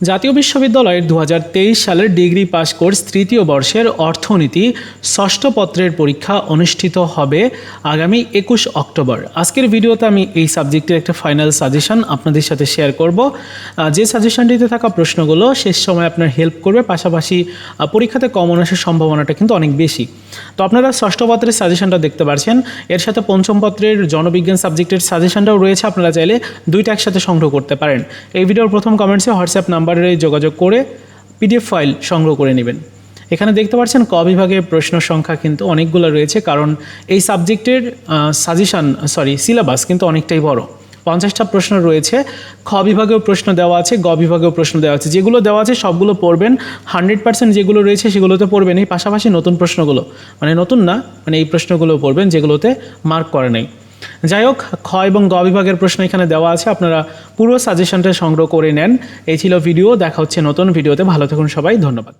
জাতীয় বিশ্ববিদ্যালয়ের দু হাজার তেইশ সালের ডিগ্রি পাস কোর্স তৃতীয় বর্ষের অর্থনীতি ষষ্ঠ পত্রের পরীক্ষা অনুষ্ঠিত হবে আগামী একুশ অক্টোবর। আজকের ভিডিওতে আমি এই সাবজেক্টের একটা ফাইনাল সাজেশন আপনাদের সাথে শেয়ার করব। যে সাজেশনটিতে থাকা প্রশ্নগুলো শেষ সময় আপনার হেল্প করবে, পাশাপাশি পরীক্ষাতে কমন আসার সম্ভাবনাটা কিন্তু অনেক বেশি। তো আপনারা ষষ্ঠ পত্রের সাজেশনটা দেখতে পাচ্ছেন এর সাথে পঞ্চম পত্রের জনবিজ্ঞান সাবজেক্টের সাজেশনটাও রয়েছে, আপনারা চাইলে দুইটা একসাথে সংগ্রহ করতে পারেন। এই ভিডিওর প্রথম কমেন্টসে হোয়াটসঅ্যাপ নাম্বারে যোগাযোগ করে পিডিএফ ফাইল সংগ্রহ করে নেবেন। এখানে দেখতে পাচ্ছেন ক বিভাগের প্রশ্ন সংখ্যা কিন্তু অনেকগুলো রয়েছে, কারণ এই সাবজেক্টের সাজেশন সরি সিলেবাস কিন্তু অনেকটাই বড়। পঞ্চাশটা প্রশ্ন রয়েছে, খ বিভাগেও প্রশ্ন দেওয়া আছে, গ বিভাগেও প্রশ্ন দেওয়া আছে। যেগুলো দেওয়া আছে সবগুলো পড়বেন হান্ড্রেড পার্সেন্ট যেগুলো রয়েছে সেগুলোতে পড়বেন। এই পাশাপাশি নতুন প্রশ্নগুলো মানে নতুন না মানে এই প্রশ্নগুলো পড়বেন যেগুলোতে মার্ক করে নেই। যাই হোক, খ এবং গ বিভাগের প্রশ্ন এখানে দেওয়া আছে, আপনারা পুরো সাজেশনটা সংগ্রহ করে নেন। এই ছিল ভিডিও দেখা হচ্ছে নতুন ভিডিওতে ভালো থাকুন সবাই, ধন্যবাদ।